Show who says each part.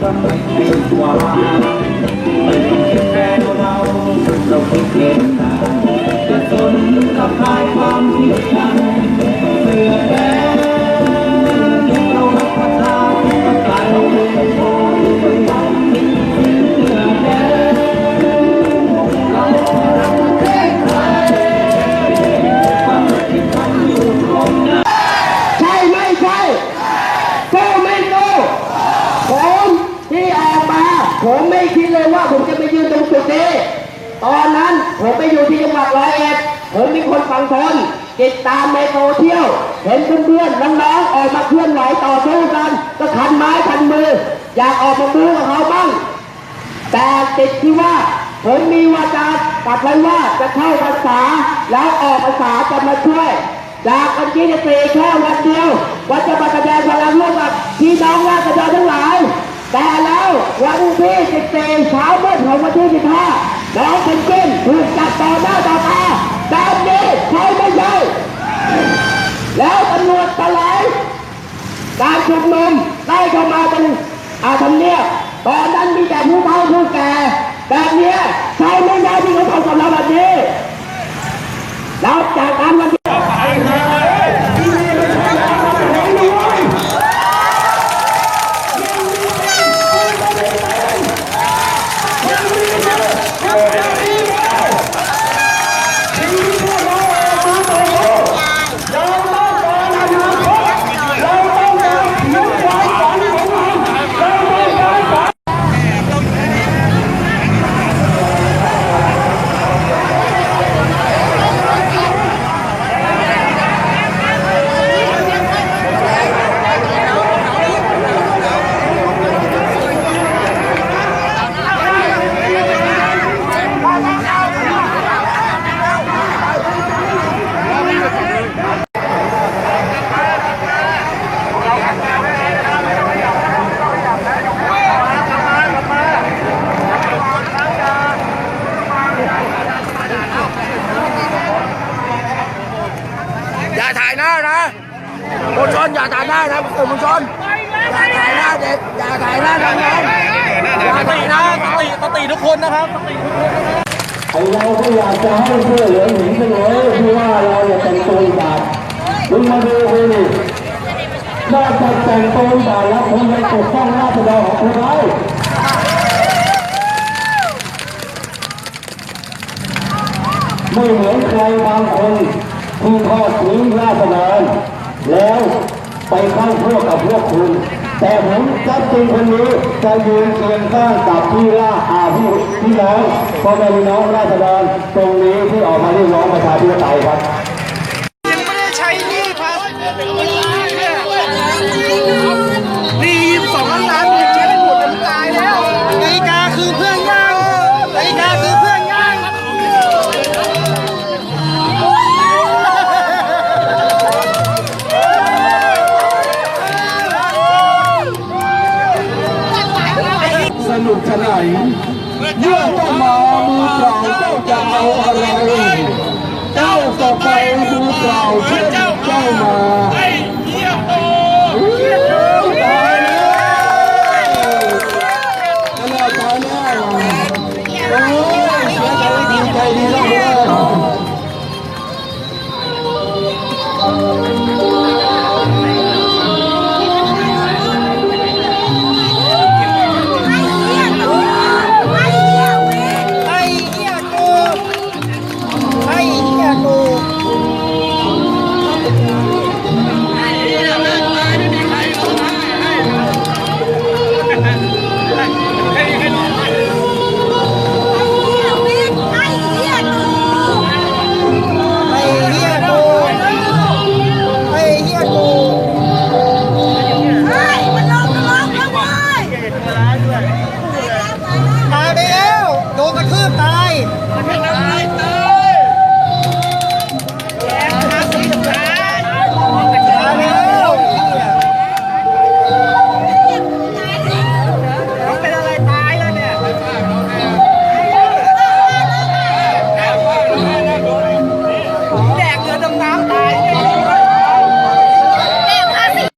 Speaker 1: ก็ไม่ให้กว่าไม่คิดแค่เราเราคิดเองนะจะสนกับใครความคิดกัน
Speaker 2: ผมไม่คิดเลยว่าผมจะไปยืนตรงจุดนี้ตอนนั้นผมไปอยู่ที่จังหวัดร้อยเอ็ดผมมีคนฝั่งทนติดตามในโซเชียลเห็นเพื่อนๆน้องๆออกมาเคลื่อนไหวต่อสู้กัน ก็คันไม้คันมือ อยากออกมาบูกับเขาบ้าง แต่ติดที่ว่าผมมีวาจาตัดไว้ว่าจะเข้าภาษาแล้วออกภาษาจะมาช่วย จากวันที่จะสี่แค่วันเดียววันจะมาแสดงพลังร่วมกับพี่น้องราษฎรทั้งหลาย แต่แล้ววันที่14เช้ามืดของวันที่15น้องเพนกวินถูกจับต่อหน้าต่อตาแบบนี้ใช่ไม่ใช่แล้วตำรวจแถลการชุมนุมได้เข้ามาเป็นอาทำเนียบตอนนั้นมีแต่ผู้เฒ่าผู้แก่แบบเนี้ยใช่ไม่ได้ที่เขาทำกับเราแบบนี้แล้วจากนั้นวันที่
Speaker 3: อย่าถ่ายหน้านะ มวลชนอย่าถ่ายหน้านะสื่อมวลชนอย่าถ่ายหน้าเด็กอย่าถ่ายหน้าน้องๆอย่าถ่ายหน้าสติสติทุกคนนะครับ
Speaker 1: ไอเราก็อยากจะให้เสื้อเหลืองหญิงไปเลยที่ว่าเราเนี่ยแต่งตัวอีบาทคุณมาดูดูดินอกจากแต่งตัวอีบาทแล้วคุณยังปกป้องราษฎรของคุณไว้ไม่เหมือนใครบางคนที่ทอดทิ้งราษฎร แล้วไปเข้าพวกกับพวกคุณ แต่ผมจับจริงคนนี้จะยืนเคียงข้างกับพี่ล่าอาพี่พี่น้องพ่อแม่พี่น้องราษฎรตรงนี้ที่ออกมาเรียกร้องประชาธิปไตยครับ
Speaker 3: เมื่อเจ้า
Speaker 1: มามือเปล่าเจ้าจะเอาอะไร เจ้าก็ไปมือเปล่าเช่นเจ้ามา ตาย